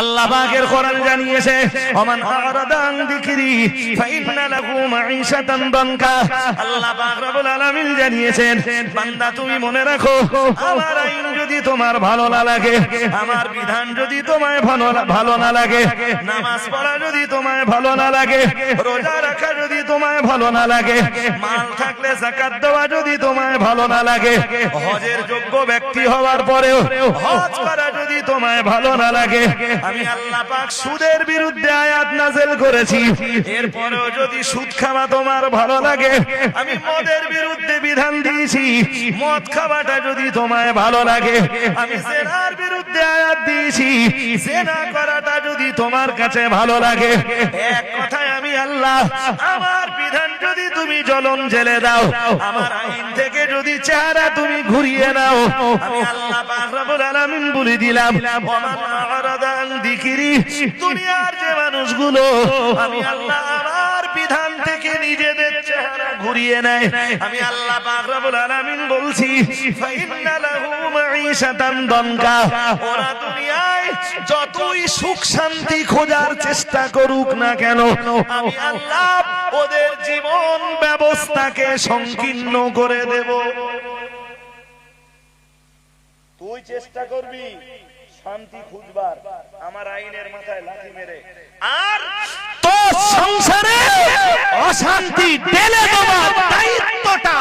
আল্লাহ পাকের কোরআন জানিয়েছে, ওমান আরাদা আন যিকরি, ফাইন্না লাহু মাঈশাতান দানকা। আল্লাহ পাক রব্বুল আলামিন জানিয়েছেন, বান্দা, তুমি মনে রাখো, আমার আইন যদি তোমার ভালো না লাগে, আমার বিধান যদি তোমায় ভালো ভালো না লাগে, নামাজ পড়া যদি তোমায় ভালো না লাগে, রোজা রাখা যদি তোমায় ভালো না লাগে, মাল থাকলে যাকাত দেওয়া যদি তোমায় ভালো না লাগে, হজের যোগ্য ব্যক্তি হওয়ার পরেও হজ করা যদি তোমায় ভালো না লাগে আমি আল্লাহ পাক সুদের বিরুদ্ধে আয়াত নাযিল করেছি। এরপরেও যদি সুদ খাওয়া তোমার ভালো লাগে আমি মদের বিরুদ্ধে বিধান দিয়েছি। মদ খাওয়াটা যদি তোমায় ভালো লাগে আমি জেনার বিরুদ্ধে আয়াত দিয়েছি। জেনা করাটা যদি তোমার কাছে ভালো লাগে এক কথায় আমি আল্লাহ আমার বিধান যদি তুমি জ্বলন জেলে দাও আমার আইন থেকে যদি চেহারা তুমি ঘুরিয়ে নাও আমি আল্লাহ পাক রব্বুল আলামিন বলে দিলাম ওমান আরাদা যিকরি দুনিয়ার যে মানুষগুলো, আমি আল্লাহ আমার বিধান থেকে নিজেদের চেহারা ঘুরিয়ে নেয়। আমি আল্লাহ বলছি যতই সুখ শান্তি খোঁজার চেষ্টা করুক না কেন আল্লাহ ওদের জীবন ব্যবস্থাকে সংকীর্ণ করে দেব। তুই চেষ্টা করবি। শান্তি খুঁজবার আমার আইনের মাথায় লাথি মেরে। আর তো সংসারে অশান্তি ঢেলে দেওয়ার দায়িত্বটা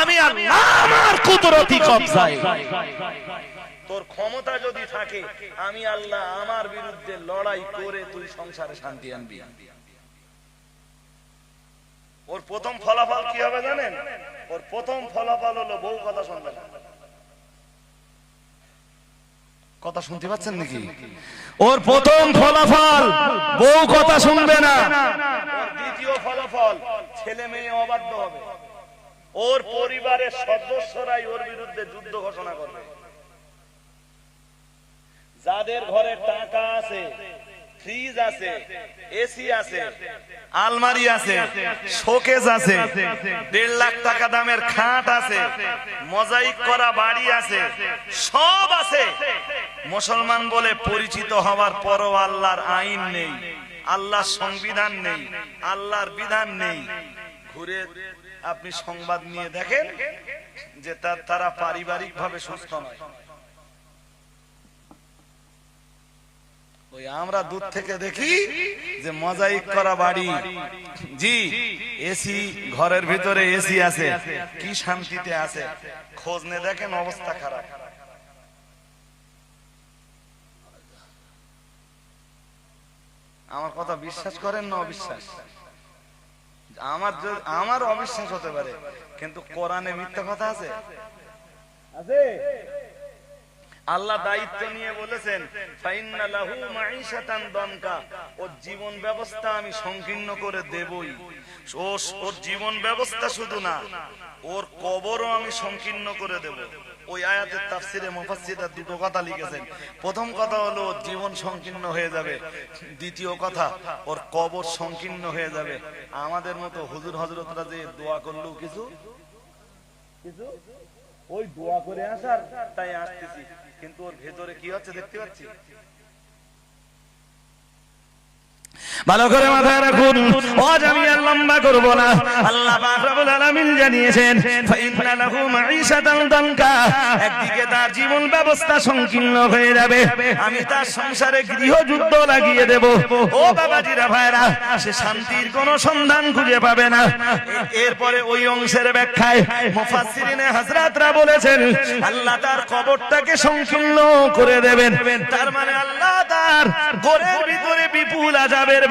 আমি আল্লাহ আমার কুদরতি কবজায়। তোর ক্ষমতা যদি থাকে আমি আল্লাহ আমার বিরুদ্ধে লড়াই করে তুই সংসারে শান্তি আনবি। ওর প্রথম ফলাফল কি হবে জানেন? ওর প্রথম ফলাফল হলো বউ কথা শুনবে না। কথা শুনতে পাচ্ছেন নাকি? ওর প্রথম ফলাফল বউ কথা শুনবে না। দ্বিতীয় ফলাফল ছেলে মেয়ে অবাধ্য হবে। ওর পরিবারের সদস্যরাই ওর বিরুদ্ধে যুদ্ধ ঘোষণা করবে। যাদের ঘরে টাকা আছে ফ্রিজ আছে এসি আছে আলমারি আছে শোকেস আছে দেড় লাখ টাকা দামের খাট আছে মোজাইক করা বাড়ি আছে সব আছে। মুসলমান বলে পরিচিত হওয়ার পরও আল্লাহর আইন নেই আল্লাহর সংবিধান নেই আল্লাহর বিধান নেই। ঘুরে আপনি সংবাদ নিয়ে দেখেন যে তার তারা পারিবারিক ভাবে সুস্থ নয়। ওই আমরা দূর থেকে দেখি যে মজাইক করা বাড়ি। জি এসি ঘরের ভিতরে এসি আছে। কি শান্তিতে আছে। খোঁজ নে দেখেন অবস্থা খারাপ। আমার কথা বিশ্বাস করেন না অবিশ্বাস? আমার আমার অবিশ্বাস হতে পারে, কিন্তু কোরআনে মিথ্যা কথা আছে? আছে। আল্লাহ দায়িত্ব নিয়ে বলেছেন ওর জীবন ব্যবস্থা আমি সংকীর্ণ করে দেবই। ওর জীবন ব্যবস্থা শুধু না, ওর কবরও আমি সংকীর্ণ করে দেব। ওই আয়াতের তাফসিরে মুফাসসিররা দুটো কথা লিখেছেন। প্রথম কথা হলো, ওর জীবন সংকীর্ণ হয়ে যাবে। দ্বিতীয় কথা, ওর কবর সংকীর্ণ হয়ে যাবে। আমাদের মতো হুজুর হজরতরা যে দোয়া করল, কিছু? কিছু? ওই দোয়া করে আসার, তাই আসতেছি। কিন্তু ওর ভেতরে কি হচ্ছে দেখতে পাচ্ছি? ভালো করে মাথায় রাখুন। আজ আমি আর লম্বা করব না। আল্লাহ পাক রব্বুল আলামিন জানিয়েছেন লাহু মাঈশাতান দানকা। একদিকে তার জীবন ব্যবস্থা সংকীর্ণ হয়ে যাবে। আমি তার সংসারে লাগিয়ে দেব। ও বাবাজিরা ভাইরা, সে শান্তির কোনো সন্ধান খুঁজে পাবে না। এরপরে ওই অংশের ব্যাখ্যায় মুফাসসিরিনে হযরতরা বলেছেন, আল্লাহ তার কবরটাকে সংকীর্ণ করে দেবেন। তার মানে আল্লাহ তার গোরের ভিতরে বিপুল আজাবের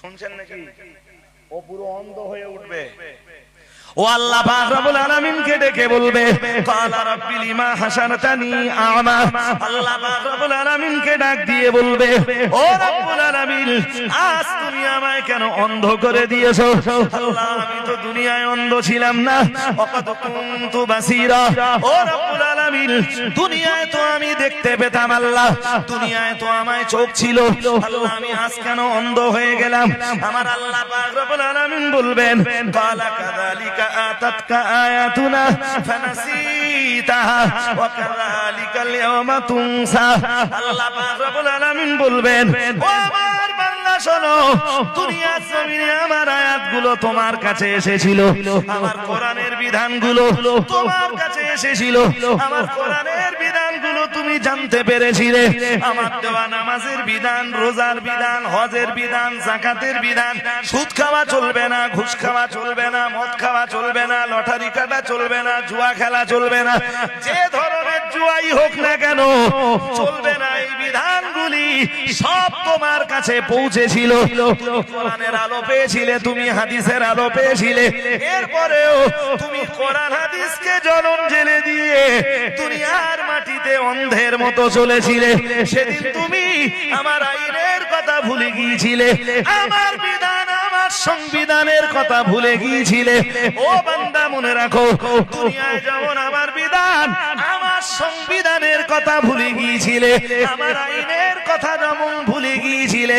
শুনছেন নাকি? ও পুরো অন্ধ হয়ে উঠবে। ও আল্লাহ পাক আলামিনকে ডেকে বলবে আমা। আল্লাহ আলামিনকে ডাক দিয়ে বলবে, ও আলামিন, আজ তুমি আমায় কেন অন্ধ করে দিয়েছ? আল্লাহ, আমি তো দুনিয়ায় অন্ধ ছিলাম না। ও আলামিন, দুনিয়ায় তো আমি দেখতে পেতাম আল্লাহ। দুনিয়ায় তো আমায় চোখ ছিল। আল্লাহ, আমি আজ কেন অন্ধ হয়ে গেলাম? আমার আল্লাহ আলামিন বলবেন কাযালিকা আতাতকা آياتنا فنسيتها وكذلك اليوم تنسى. الله رب العالمين বলবেন আমার বান্দা, শোনো আয়াতগুলো তোমার কাছে এসেছিল তোমার কাছে এসেছিল, আমার কোরআনের বিধানগুলো তুমি জানতে পেরেছিলে আমার দেওয়া নামাজের বিধান, রোজার বিধান, হজের বিধান, জাকাতের বিধান। সুদ খাওয়া চলবে না, ঘুষ খাওয়া চলবে না, মদ খাওয়া চলবে না, লটারি কাটা চলবে না, জুয়া খেলা চলবে না। যে ধরনের জুয়াই হোক না কেন, চলবে না এই বিধানগুলি। সব তোমার কাছে পৌঁছেছিল। কোরআনের আলো পেয়েছিলে, তুমি হাদিসের আলো পেয়েছিলে। এরপরেও তুমি কোরআন হাদিসকে জনম জেলে দিয়ে দুনিয়ার মাটিতে অন্ধের মতো চলেছিলে, সেদিন তুমি আমার আইনের কথা ভুলে গিয়েছিলে, আমার বিধান, আমার সংবিধানের কথা ভুলে গিয়েছিলে ও বান্দা, মনে রাখো যেমন আমার বিধান, আমার সংবিধানের কথা ভুলে গিয়েছিলে, আমার আইনের কথা যেমন ভুলে গিয়েছিলে।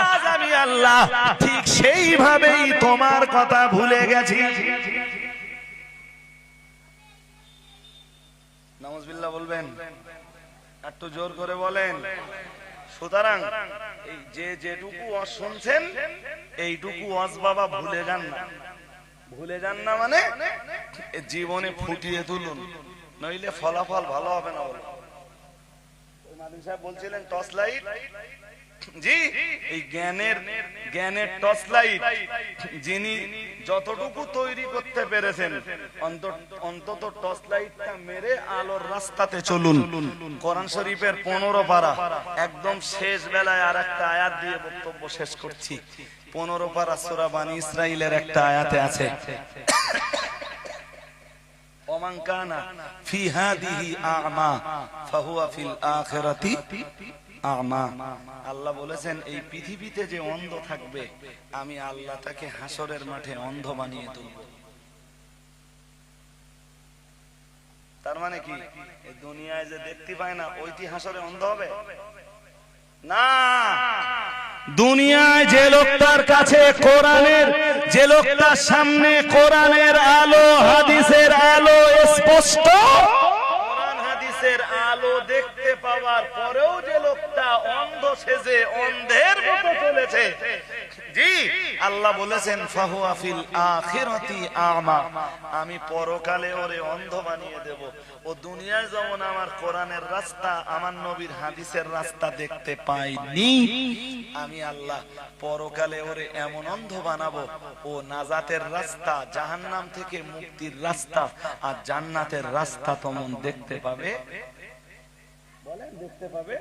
আজ আমি আল্লাহ ঠিক সেইভাবেই তোমার কথা ভুলে গেছি নামাজবিল্লাহ বলবেন, একটু জোর করে বলেন। সুতরাং এই যে যেটুকু অজ শুনছেন, এইটুকু অজ বাবা ভুলে যান না। ভুলে যান না মানে জীবনে ফুটিয়ে তুলুন, নইলে ফলাফল ভালো হবে না বলো। সাহেব বলছিলেন, টর্চ লাইট? জি এই জ্ঞানের জ্ঞানের টর্চ লাইট যিনি যতটুকু তৈরি করতে পেরেছেন অন্ত- অন্তত টর্চ লাইটটা মেরে আলোর রাস্তাতে চলুন কোরআন শরীফের পনেরো পারা একদম শেষ বেলায় আর একটা আয়াত দিয়ে বক্তব্য শেষ করছি পনেরো পারা সুরা বানি ইসরাইলের একটা আয়াতে আছে ومن كان في هذه أعمى فهو في الآخرة আল্লাহ বলেছেন এই পৃথিবীতে যে অন্ধ থাকবে আমি আল্লাহ তাকে হাসরের মাঠে অন্ধ বানিয়ে তুলব। তার মানে কি? দুনিয়ায় যে দেখতে পায় না ওইটি হাসরে অন্ধ হবে? না! দুনিয়ায় যে লোকটার কাছে কোরআনের যে লোকটার সামনে কোরআনের আলো হাদিসের আলো স্পষ্ট পাওয়ার পরেও যে লোকটা অন্ধ সেজে অন্ধের মতো চলেছে। জি, আল্লাহ বলেছেন, ফাহুয়া ফিল আখিরাতি আমা। আমি পরকালে ওরে অন্ধ বানিয়ে দেব। ও দুনিয়ায় যেমন আমার কোরআনের রাস্তা, আমার নবীর হাদিসের রাস্তা দেখতে পাইনি। আমি আল্লাহ পরকালে ওরে এমন অন্ধ বানাবো, ও নাজাতের রাস্তা, জাহান্নাম থেকে মুক্তির রাস্তা আর জান্নাতের রাস্তা তেমন দেখতে পাবে দেখতে পাবে।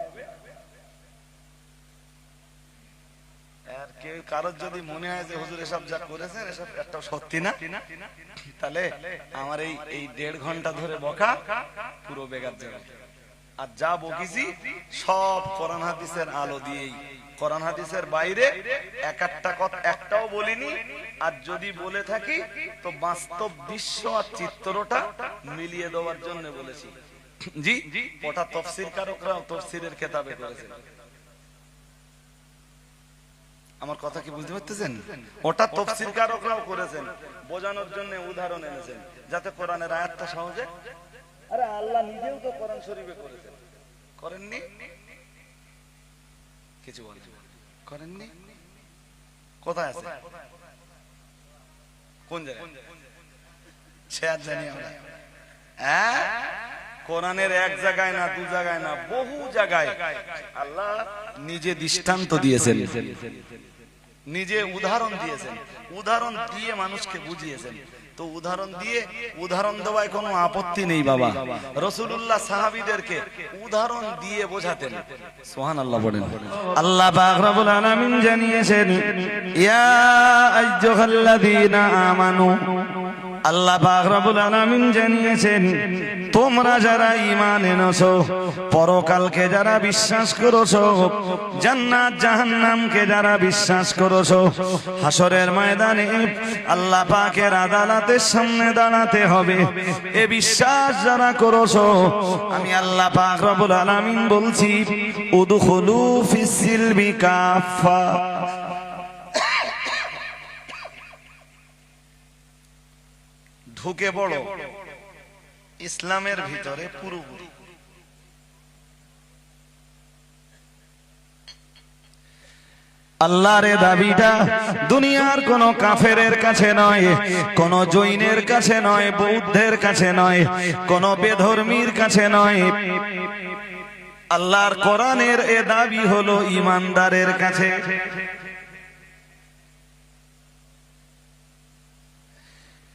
কারোর যদি মনে হয় যে হুজুর এসব যা করেছেন, এসব একটা সত্যি না? তাহলে আমার এই এই দেড় ঘণ্টা ধরে বকা পুরো আর যা বকিছি, সব কোরআন হাদিসের আলো দিয়েই। কোরআন হাদিসের বাইরে এক একটা কথা একটাও বলিনি। আর যদি বলে থাকি, তো বাস্তব দৃশ্য আর চিত্রটা মিলিয়ে দেওয়ার জন্য বলেছি। জি? ওটা তফসির কারকরাও তফসিরের খেতাবে করেছেন আমার কথা কি বুঝতে পারতেছেন? ওটা তফসির কারকরাও করেছেন। বোঝানোর জন্য উদাহরণ এনেছেন যাতে কোরআনের আয়াতটা সহজে আরে আল্লাহ নিজেও তো কোরআন শরীফে করেছেন। করেননি? কিছু বলেন। করেননি? কোথায় আছে? কোন জায়গায়? সে আর জানি আমরা। হ্যাঁ? কোরআনের এক জায়গায় না দু জায়গায় না, বহু জায়গায় আল্লাহ নিজে দৃষ্টান্ত দিয়েছেন। নিজে উদাহরণ দিয়েছেন। উদাহরণ দিয়ে মানুষকে বুঝিয়েছেন। তো উদাহরণ দিয়ে উদাহরণ দেওয়ায় কোনো আপত্তি নেই বাবা। রসুল্লাহ সাহাবিদেরকে উদাহরণ দিয়ে বোঝাতেন। সোহান আল্লাহ বলেন। আল্লাহ পাক রব্বুল আলামিন জানিয়েছেন, ইয়া আইয়ুহাল্লাযীনা আমানু আল্লাহ পাক রব্বুল আলামিন জানিয়েছেন, তোমরা যারা ঈমান এনেছো, পরকালকে যারা বিশ্বাস করেছ, জান্নাত, জাহান্নামকে যারা বিশ্বাস করেছ হাসরের ময়দানে আল্লাহ পাকের আদালতের সামনে দাঁড়াতে হবে। এ বিশ্বাস যারা করেছ, আমি আল্লাহ পাক রব্বুল আলামিন বলছি, উদখুলু ফিস সিলমি ঢুকে পড়ো। ইসলামের ভিতরে পুরোপুরি আল্লাহর দাবিটা দুনিয়ার কোন কাফেরের কাছে নয়, কোন জৈনের কাছে নয়, বৌদ্ধের কাছে নয়, কোন বেধর্মীর কাছে নয়। আল্লাহর কোরআনের এ দাবি হলো ইমানদারের কাছে।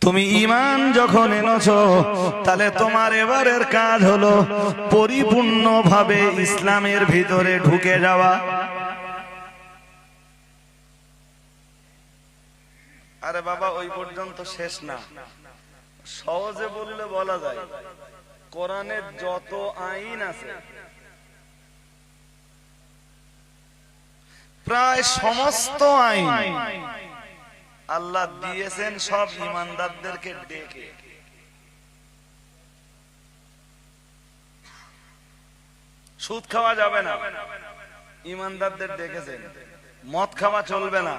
তুমি ইমান যখন এনেছ, তাহলে তোমার এবারের কাজ হলো পরিপূর্ণভাবে ইসলামের ভিতরে ঢুকে যাওয়া। আরে বাবা, ওই পর্যন্ত শেষ না। সহজে বললে বলা যায় কোরআনের যত আইন আছে, প্রায় সমস্ত আইন আল্লাহ দিয়েছেন সব ইমানদারদেরকে ডেকে। সুদ খাওয়া যাবে না। ইমানদারদের ডেকেছেন। মদ খাওয়া চলবে না।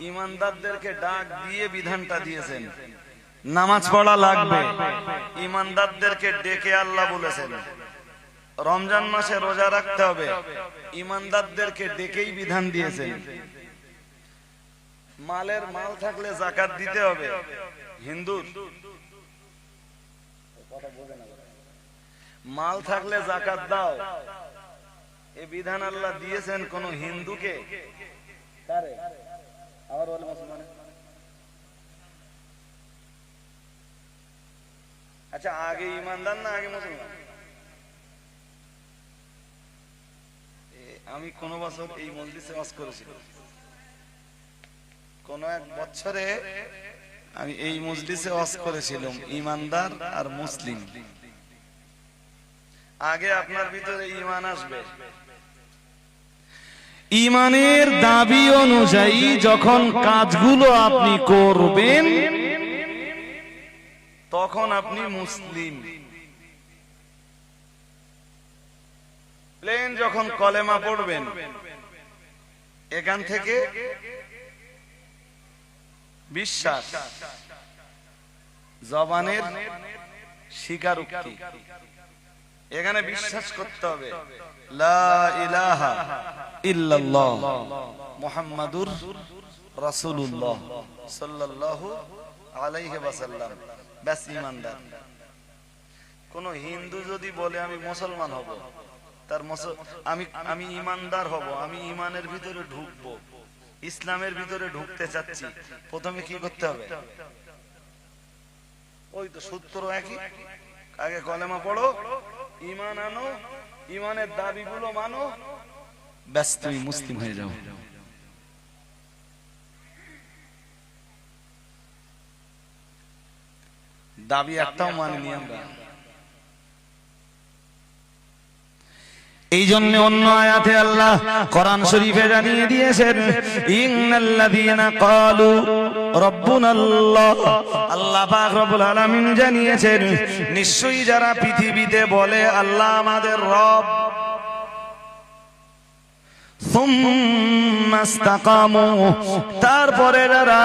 ইমানদারদেরকে ডাক দিয়ে বিধানটা দিয়েছেন। নামাজ পড়া লাগবে। ইমানদারদেরকে ডেকে আল্লাহ বলেছেন। রমজান মাসে রোজা রাখতে হবে। ইমানদারদেরকে ডেকেই বিধান দিয়েছেন। মালের মাল থাকলে জাকাত দিতে হবে। হিন্দু মাল থাকলে জাকাত দাও। এ বিধান আল্লাহ দিয়েছেন কোন হিন্দুকে। আচ্ছা আগে ইমানদার না আগে মুসলমান? আমি কোন বছর এই মসজিদে ওয়াজ করেছিলাম। কোন এক বছরে আমি এই মজলিসে ওয়াজ করেছিলাম ইমানদার আর মুসলিম। আগে আপনার ভিতরে ইমান আসবে। ইমানের দাবি অনুযায়ী যখন কাজগুলো আপনি করবেন তখন আপনি মুসলিম। প্লেন যখন কলেমা পড়বেন এখান থেকে বিশ্বাস। জবানের স্বীকারোক্তি। এখানে বিশ্বাস করতে হবে। লা ইলাহা ইল্লাল্লাহ মুহাম্মাদুর রাসূলুল্লাহ সাল্লাল্লাহু আলাইহি ওয়াসাল্লাম। ব্যাস, ঈমানদার। কোন হিন্দু যদি বলে, আমি মুসলমান হব, তার আমি আমি ঈমানদার হব, আমি ঈমানের ভিতরে ঢুকবো। ইসলামের ভিতরে ঢুকতে চাচ্ছি। প্রথমে কি করতে হবে? ওই তো সূত্র একই। আগে কলেমা পড়ো। ইমান আনো ইমানের দাবিগুলো মানো। ব্যাস, তুমি মুসলিম হয়ে যাও। দাবি একটাও মানিনি আমরা। এই জন্য অন্য আয়াতে আল্লাহ কোরআন শরীফে জানিয়ে দিয়েছেন, ইন্নাল্লাযীনা ক্বালু জানিয়েছেন, নিশ্চয়ই যারা পৃথিবীতে বলে, আল্লাহ আমাদের রব। তারপরে যারা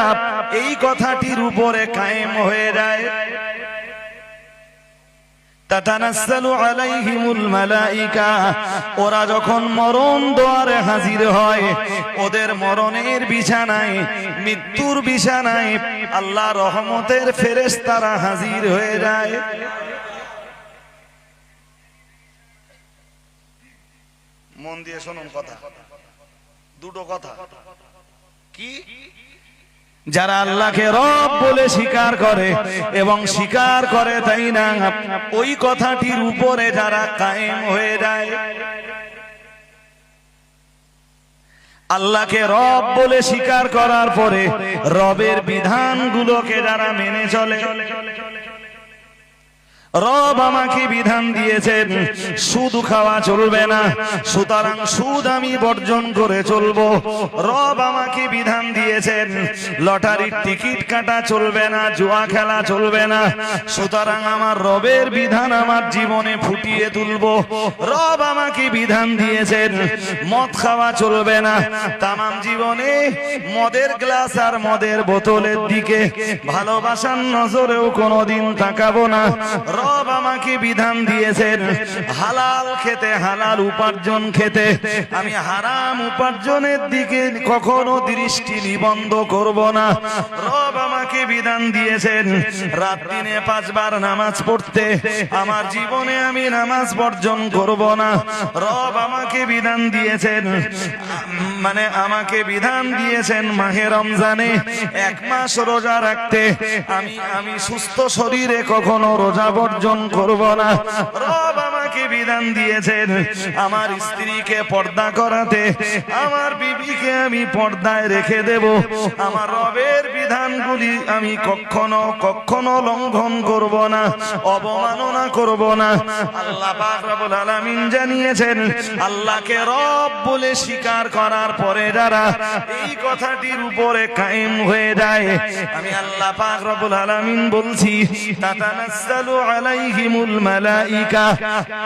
এই কথাটির উপরে কায়েম হয়ে যায় তাতানাসসালু আলাইহিমুল মালাইকা। ওরা যখন মরণ দোয়ারে হাজির হয়, ওদের মরণের বিছানায়, মৃত্যুর বিছানায় আল্লাহ রহমতের ফেরেশতারা হাজির হয়ে যায়। মন দিয়ে শুনুন কথা। দুটো কথা। কি? যারা আল্লাহকে রব বলে স্বীকার করে এবং স্বীকার করে তাই না? ওই কথাটির উপরে যারা কায়েম হয়ে যায়, আল্লাহকে রব বলে স্বীকার করার পরে রবের বিধানগুলোকে যারা মেনে চলে রব আমাকে বিধান দিয়েছেন, সুদ খাওয়া চলবে না, সুতরাং সুদ আমি বর্জন করে চলবো। রব আমাকে বিধান দিয়েছেন, লটারির টিকিট কাটা চলবে না, জুয়া খেলা চলবে না, সুতরাং আমার রবের বিধান আমার জীবনে ফুটিয়ে তুলবো। রব আমাকে বিধান দিয়েছেন, মদ খাওয়া চলবে না, তামাম জীবনে মদের গ্লাস আর মদের বোতলের দিকে ভালোবাসার নজরেও কোনোদিন তাকাবো না। রব আমাকে বিধান দিয়েছেন। হালাল খেতে, হালাল উপার্জন খেতে। আমি হারাম উপার্জনের দিকে কখনো দৃষ্টি নিবন্ধ করব না। রব আমাকে বিধান দিয়েছেন রাত দিনে পাঁচবার নামাজ পড়তে। আমার জীবনে আমি নামাজ বর্জন করব না। রব আমাকে বিধান দিয়েছেন মানে আমাকে বিধান দিয়েছেন মাহে রমজানে এক মাস রোজা রাখতে। আমি আমি সুস্থ শরীরে কখনো রোজা বর্জন করব না। রব আমাকে বিধান দিয়েছেন। আমার স্ত্রীকে পর্দা করাতে, আমার বিবিকে আমি পর্দায় রেখে দেব। আমার রবের বিধানগুলি আমি কখনো কখনো লঙ্ঘন করব না, অবমাননা করব না। আল্লাহ পাক রব্বুল আলামিন জানিয়েছেন, আল্লাহকে রব বলে স্বীকার করার পরে যারা এই কথাটির উপরে কায়েম হয়ে যায়, আমি আল্লাহ পাক রব্বুল আলামিন বলছি তাতানাসসালু আলাইহিমুল মালাইকা।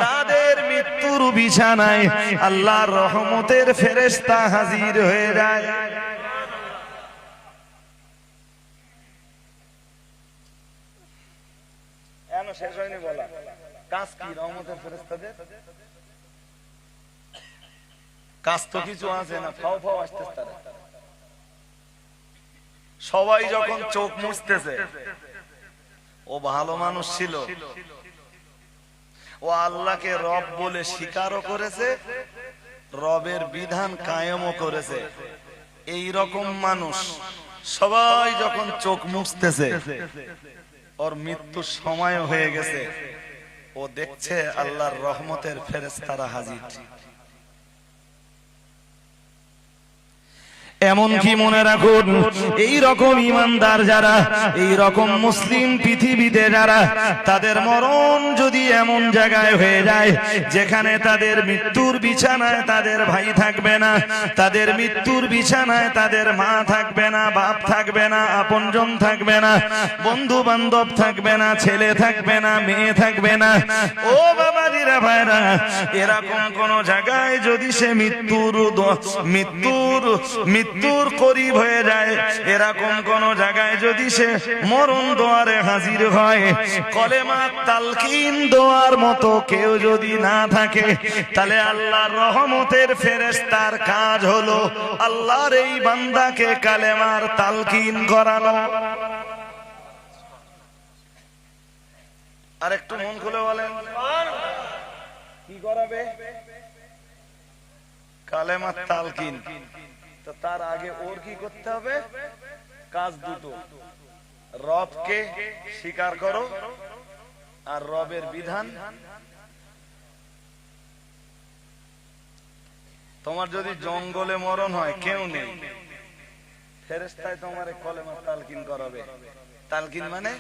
তাদের মৃত্যুর বিছানায় আল্লাহর রহমতের ফেরেশতা হাজির হয়ে যায়। কাজ তো কিছু আছে না সবাই যখন চোখ মুছতেছে, ও ভালো মানুষ ছিল। ও আল্লাহকে রব বলে স্বীকারও করেছে, রবের বিধান কায়েমও করেছে। এই রকম মানুষ সবাই যখন চোখ মুছতেছে, ওর মৃত্যু সময় হয়ে গেছে। ও দেখছে আল্লাহর রহমতের ফেরেস্তারা হাজির। এমন কি মনে রাখুন? এই রকম ইমানদার যারা এই রকম মুসলিম পৃথিবীতে যারা তাদের মরণ যদি এমন জায়গায় হয়ে যায় যেখানে তাদের মৃত্যুর বিছানায় তাদের ভাই থাকবে না তাদের মৃত্যুর বিছানায় তাদের মা থাকবে না বাপ থাকবে না আপনজন থাকবে না বন্ধু বান্ধব থাকবে না ছেলে থাকবে না মেয়ে থাকবে না। ও বাবাজিরা ভাইরা এরকম কোন জায়গায় যদি সে মৃত্যুর মৃত্যুর মৃত্যুর করিব হয়ে যায়। এরকম কোন জায়গায় যদি সে মরণ দোয়ারে হাজির হয়, কলেমা তালকিন দোয়ার মতো কেউ যদি না থাকে, তাহলে আল্লাহর রহমতের ফেরেস্তার কাজ হলো আল্লাহর এই বান্দাকে কালেমার তালকিন করানো। আর একটু মন খুলে বলেন। কি করাবে? কালেমার তালকিন। তার আগে ওর কি করতে হবে? কাজ দুটো। রবকে স্বীকার করো আর রবের বিধান। তোমার যদি জঙ্গলে মরণ হয়, কেউ নেই। ফেরেস্তায় তোমার কলেমা তালকিন করাবে। তালকিন মানে?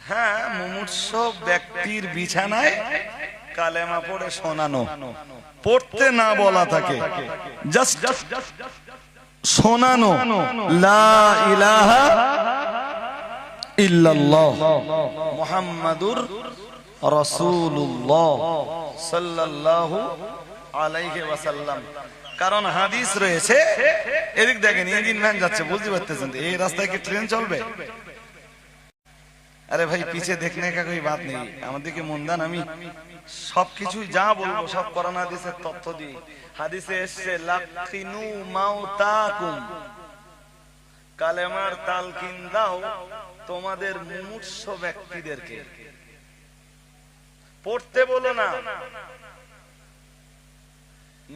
হ্যাঁ মুমূর্ষ ব্যক্তির বিছানায় কালেমা পড়ে শোনানো। পড়তে না বলা থাকে। জাস্ট শোনানো। লা ইলাহা ইল্লাল্লাহ। সাল্লাল্লাহু ওয়াসাল্লাম। কারণ হাদিস রয়েছে, এদিক দেখেন ইঞ্জিন ভ্যান যাচ্ছে, বুঝতে পারতেছেন এই রাস্তায় কি ট্রেন চলবে? আরে ভাই, পিছে দেখনে কা কোই বাত নেই। আমাদেরকে মন দেন আমি। সবকিছু যা বলব সব কোরআন হাদিসের তথ্য দিই হাদিসে এসছে লাকিনু মাউতাকুম কালেমার তালকিন দাও তোমাদের মুমূর্ষ ব্যক্তিদেরকে। পড়তে বলো না।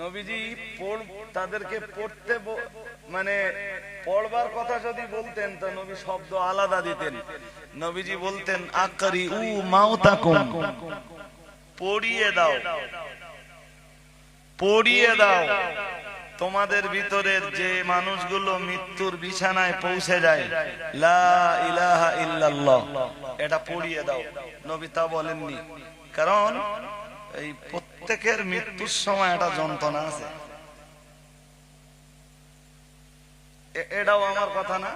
নবীজি তাদেরকে পড়তে মানে পড়বার কথা যদি বলতেন তো নবী শব্দ আলাদা দিতেন। নবীজি বলতেন আকারি উ মাউতাকুম পড়িয়ে দাও। পড়িয়ে দাও। তোমাদের ভিতরের যে মানুষগুলো মৃত্যুর বিছানায় পৌঁছে যায়, লা ইলাহা এটা পড়িয়ে দাও। নবী তা বলেননি। কারণ এই প্রত্যেকের মৃত্যুর সময় একটা যন্ত্রণা আছে। এটাও আমার কথা না।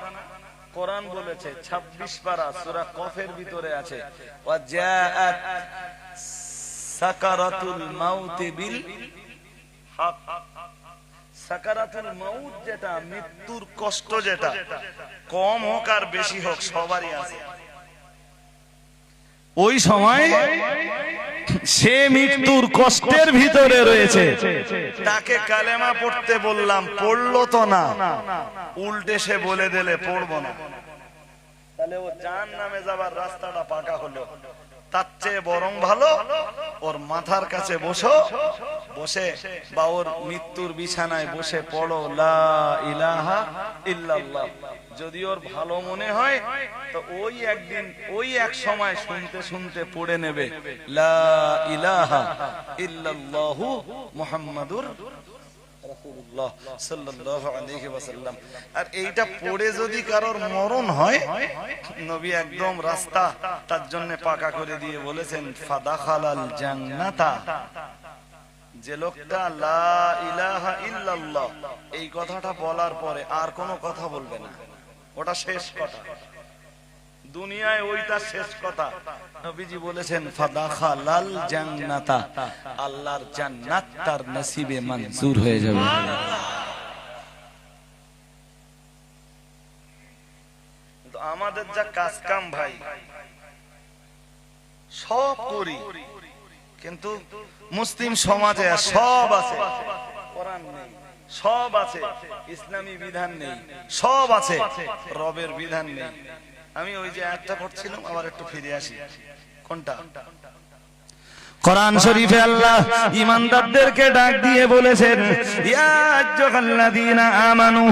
কোরআন বলেছে ২৬ পারা সূরা কফের ভিতরে আছে সাকারাতুল মাউতি বিল হক। সাকারাতুল মাউত যেটা মৃত্যুর কষ্ট যেটা কম হোক আর বেশি হোক সবারই আছে। ওই সময় সে মৃত্যুর কষ্টের ভিতরে রয়েছে। তাকে কালেমা পড়তে বললাম পড়ল তো না। উল্টে সে বলে দিলে পড়ব না। তাহলে ও জান নামে যাবার রাস্তাটা পাকা হলো। তার চেয়ে বরং ভালো ওর মাথার কাছে বসো, বসে বা ওর মৃত্যুর বিছানায় বসে পড়ো, লা ইলাহা ইল্লাল্লাহ। যদি ওর ভালো মনে হয়, তো ওই একদিন, ওই এক সময় শুনতে শুনতে পড়ে নেবে, লা ইলাহা ইল্লাল্লাহু মুহাম্মাদুর রাসূলুল্লাহ সাল্লাল্লাহু আলাইহি ওয়াসাল্লাম। আর এইটা পড়ে যদি কারোর মরণ হয়, নবী একদম রাস্তা তার জন্য পাকা করে দিয়ে বলেছেন, ফাদাখালাল জান্নাতা। যে লোকটা, লা ইলাহা ইল্লাল্লাহ। এই কথাটা বলার পরে আর কোনো কথা বলবে না। ওটা শেষ কথা। দুনিয়ায় ওইটা শেষ কথা। নবীজি বলেছেন ফাদাখালাল জান্নাতা। আল্লাহর জান্নাত তার নসিবে মঞ্জুর হয়ে যাবে। আমাদের যা কাজ কাম ভাই, সব করি, কিন্তু মুসলিম সমাজে সব আছে। কোরআন নেই, সব আছে, ইসলামী বিধান নেই, সব আছে, রবের বিধান নেই। আমি ওই যে একটা পড়ছিলাম আবার একটু ফিরে আসি। কোনটা? কোরআন শরীফে আল্লাহ ইমানদারদেরকে ডাক দিয়ে বলেছেন আমানু।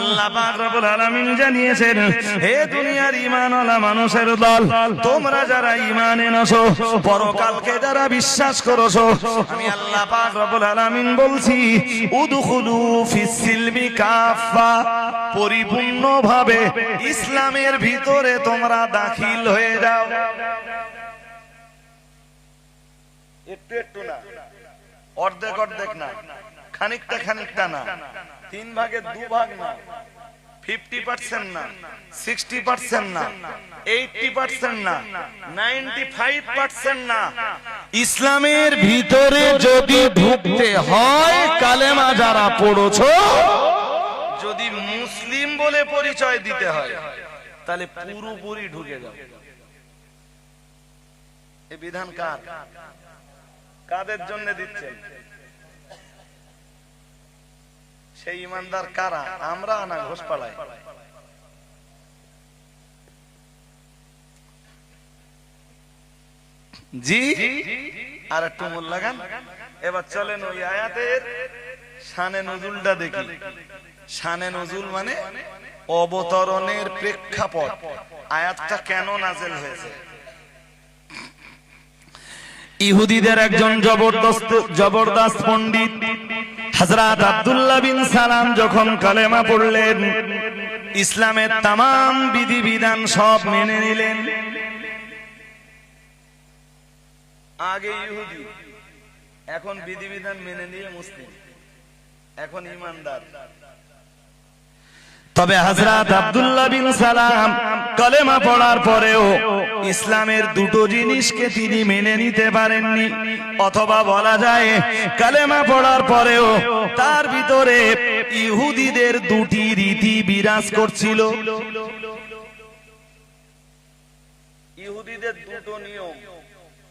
আল্লাহ পাক রব্বুল আলামিন জানিয়েছেন হে দুনিয়ার ঈমানওয়ালা মানুষের দল তোমরা যারা ঈমান এনেছো পরকালকে যারা বিশ্বাস করেছ আমি আল্লাহ পাক রব্বুল আলামিন বলছি উদখুলু ফিস সিলমি কাফা পরিপূর্ণভাবে ইসলামের ভিতরে তোমরা দাখিল হয়ে যাও। একটু একটু না। অর্ধেক অর্ধেক না। খানিকটা খানিকটা না। তিন ভাগের দু ভাগ না। ফিফটি পার্সেন্ট না। সিক্সটি পার্সেন্ট না। এইটি ইসলামের ভিতরে যদি ঢুকতে হয়, কালেমা যারা পড়ছো, যদি মুসলিম বলে পরিচয় দিতে হয়, তাহলে পুরোপুরি ঢুকে যাবে বিধান কার? কাদের জন্য দিচ্ছেন সেই ইমানদার কারা? আমরা না ঘোষপাড়ায়? জি? আর একটু মূল লাগান। এবার চলেন ওই আয়াতের শানে নজুলটা দেখি। শানে নজুল মানে অবতরণের প্রেক্ষাপট। আয়াতটা কেন নাজেল হয়েছে? ইহুদিদের একজন জবরদস্ত জবরদস্ত পণ্ডিত, হযরত আব্দুল্লাহ বিন সালাম যখন কালেমা পড়লেন, ইসলামের তাম বিধিবিধান সব মেনে নিলেন। আগে ইহুদি, এখন বিধিবিধান মেনে নিয়ে মুসলিম, এখন ইমানদার। তবে হযরত আব্দুল্লাহ বিন সালাম কালেমা পড়ার পরেও ইসলামের দুটো জিনিসকে তিনি মেনে নিতে পারেননি। অথবা বলা যায়, কালেমা পড়ার পরেও তার ভিতরে ইহুদিদের দুটি রীতি বিরাজ করছিল। ইহুদিদের দুটো নিয়ম,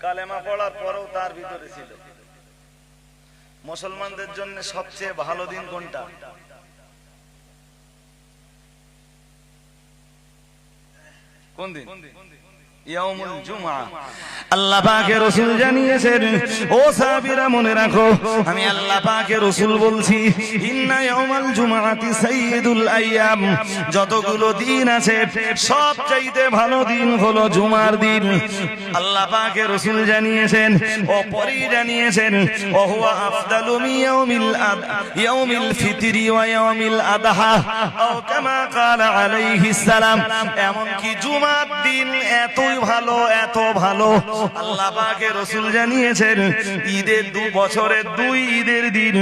কালেমা পড়ার পরেও তার ভিতরে ছিল। মুসলমানদের জন্য সবচেয়ে ভালো দিন কোনটা? কোন দিন ইয়াউমুল জুমআ আল্লাহ জানিয়েছেন, ও সাহাবীরা, মনে রাখো, আমি আল্লাহ বলছি, ইন্না ইয়াউমাল জুমআতি সাইয়্যিদুল আইয়াম। যতগুলো দিন আছে সব চাইতে ভালো দিন হলো জুমার দিন। আল্লাহ পাকের রাসূল জানিয়েছেন জানিয়েছেন ও হুয়া আফদালু ইয়াউমিল আদ, ইয়াউমিল ফিতরি ওয়া ইয়াউমিল আদহা। কামা ক্বালা আলাইহিস সালাম এমন কি জুমার দিন এতই ভালো, এত ভালো। আল্লাহ পাকের রাসূল জানিয়েছেন, ঈদের দু বছরের দুই ঈদের দিন,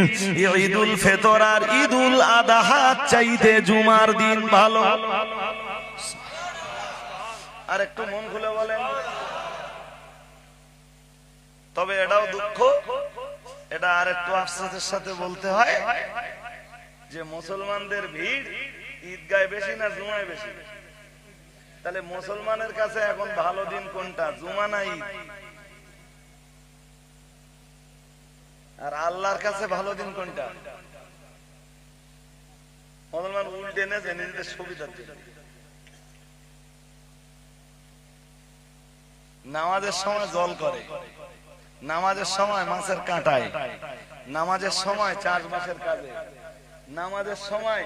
ঈদুল ফিতর আর ঈদুল আদহা চাইতে জুমার দিন ভালো। আর একটু মন খুলে বলেন। তবে এটাও দুঃখ, এটা আর একটু আফসোসের সাথে বলতে হয় যে মুসলমানদের ভিড় ঈদগায় বেশি না জুমায় বেশি? তাহলে মুসলমানের কাছে এখন ভালো দিন কোনটা? জুমা না ঈদ? আর আল্লাহর কাছে ভালো দিন কোনটা? মুসলমান উল্টে নেছে, নিজেদের সুবিধার জন্য। নামাজের সময় জল করে, নামাজের সময় মাছের কাঁটায়, নামাজের সময় চাষবাসের কাজে, নামাজের সময়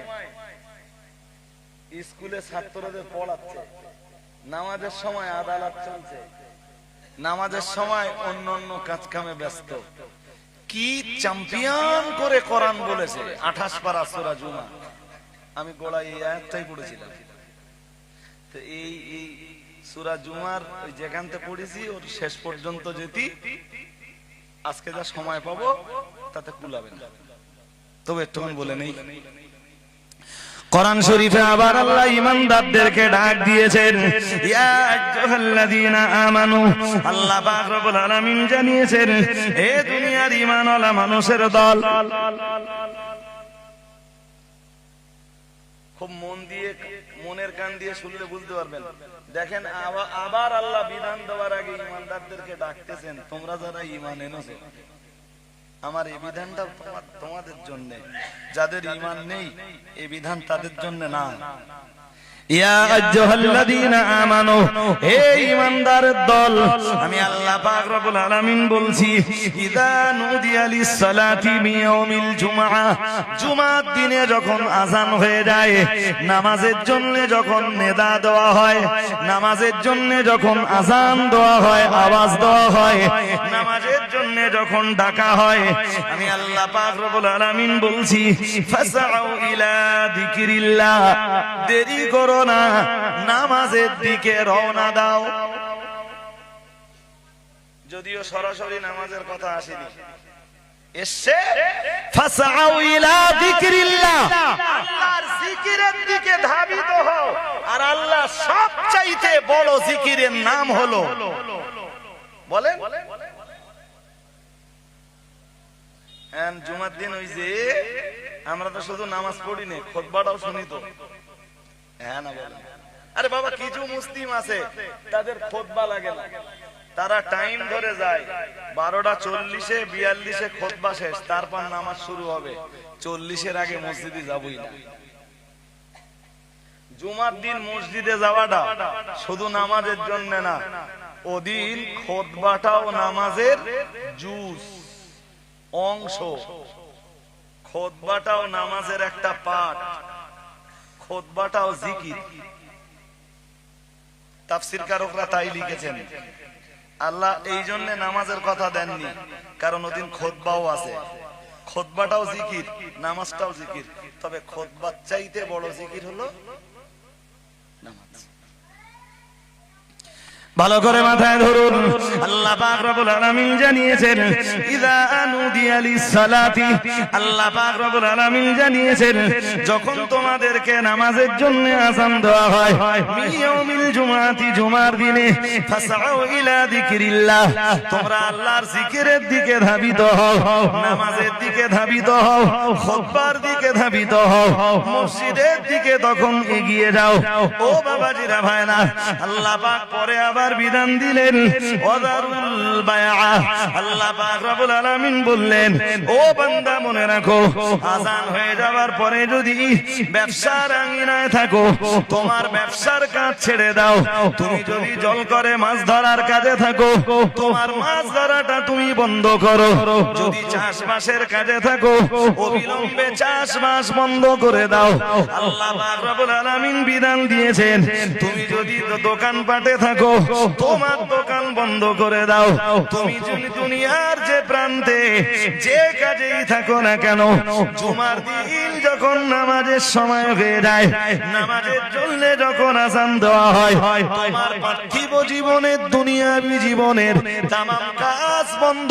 স্কুলে ছাত্রদের পড়াচ্ছে। নামাজের সময় আদালত চলছে। নামাজের সময় অন্য অন্য কাজ কামে ব্যস্ত। কি চ্যাম্পিয়ন করে কোরআন বলেছে? আঠাশ পারা সোরা জুমা। আমি গোড়ায় এই আয়াতটাই পড়েছিলাম। তো এই এই সুরা জুমার ওই যেখান থেকে পড়েছি, ওর শেষ পর্যন্ত যেতি, আজকে যা সময় পাবো, তাতে কুলাবে না। তবে একটুখানি বলে নেই। কোরআন শরীফে আবার আল্লাহ ইমানদারদেরকে ডাক দিয়েছেন, ইয়া আইয়ুহাল্লাযীনা আমানু। আল্লাহ পাক রব্বুল আলামিন জানিয়েছেন হে দুনিয়ার ঈমানওয়ালা মানুষের দল। খুব মন দিয়ে, মনের কান দিয়ে শুনলে বুঝতে পারবেন। দেখেন, আবার আল্লাহ বিধান দেওয়ার আগে ইমানদারদেরকে ডাকতেছেন, তোমরা যারা ইমান এনেছো আমার এই বিধানটা তোমাদের জন্য। যাদের ইমান নেই এই বিধান তাদের জন্য না। আমি আল্লাহ পাক রব্বুল আলামিন বলছি জুমার দিনে যখন আজান হয়ে যায় নামাজের জন্য যখন নেদা দেওয়া হয় নামাজের জন্য যখন আজান দেওয়া হয় আওয়াজ দেওয়া হয় নামাজের জন্য যখন ডাকা হয়, আমি আল্লাহ পাক রব্বুল আলামিন বলছি, ফাসাউ ইলা যিকিরিল্লাহ, দেরি করো না, নামাজের দিকে রওনা দাও। যদিও সরাসরি নামাজের কথা আসেনি। এসছে, ফাসাউ ইলা যিকিরিল্লাহ, আল্লাহর জিকিরের দিকে ধাবিত হও। আর আল্লাহ সবচাইতে বড় জিকিরের নাম হলো, বলেন হ্যাঁ জুমার দিন ওই যে আমরা তো শুধু নামাজ পড়ি নে খোদবাটাও শুনি তো। হ্যাঁ না বলেন। আরে বাবা, কিছু মুসলিম আছে, তাদের খোদবা লাগে না। তারা টাইম ধরে যায়, বারোটা চল্লিশে, বিয়াল্লিশে খোদবা শেষ, তারপর নামাজ শুরু হবে। চল্লিশের আগে মসজিদে যাবই না। জুমার দিন মসজিদে যাওয়াটা শুধু নামাজের জন্য না, ওদিন খোদবাটাও নামাজের জুস। অংশ। খোদবাটাও নামাজের একটা পাঠ। খোদবাটাও জিকির। তাফসির কারকরা তাই লিখেছেন, আল্লাহ এই জন্য নামাজের কথা দেননি, কারণ ওদিন খোদবাও আছে। খোদবাটাও জিকির, নামাজটাও জিকির। তবে খোদবার চাইতে বড় জিকির হলো নামাজ। ভালো করে মাথায় ধরুন। আল্লাহ পাক রব্বুল আলামিন জানিয়েছেন ইযা আনুদিয়া লিস-সালাতি। আল্লাহ পাক রব্বুল আলামিন জানিয়েছেন, যখন তোমাদেরকে নামাজের জন্য আযান দেওয়া হয় মিয়াউমিল জুমাতি, জুমার দিনে ফাসাউ ইলা যিকিরিল্লাহ। তোমরা আল্লাহর জিকিরের দিকে ধাবিত হও, নামাজের দিকে ধাবিত হও খুতবার দিকে ধাবিত হও, মসজিদের দিকে তখন এগিয়ে যাও। ও বাবাজিরা ভাইরা, আল্লাহ পাক পরে আবার আবার বিধান দিলেন। বললেন, ও বান্দা, মনে রাখো, আজান হয়ে যাওয়ার পরে যদি ব্যবসার আঙিনায় থাকো, তোমার ব্যবসার কাজ ছেড়ে দাও। তুমি যদি জল করে মাছ ধরার কাজে থাকো, তোমার মাছ ধরাটা তুমি বন্ধ করো। যদি চাষবাসের কাজে থাকো, অবিলম্বে চাষবাস বন্ধ করে দাও। আল্লাহ বিধান দিয়েছেন, তুমি যদি দোকান পাটে থাকো তোমার দোকান বন্ধ করে দাও। তুমি যদি দুনিয়ার যে প্রান্তে যে কাজেই থাকো না কেন জুমার দিন যখন নামাজের সময় হয়ে যায় নামাজের জন্য যখন আসান দেওয়া হয় তোমার পার্থিব জীবনের দুনিয়াবি জীবনের তামাম কাজ বন্ধ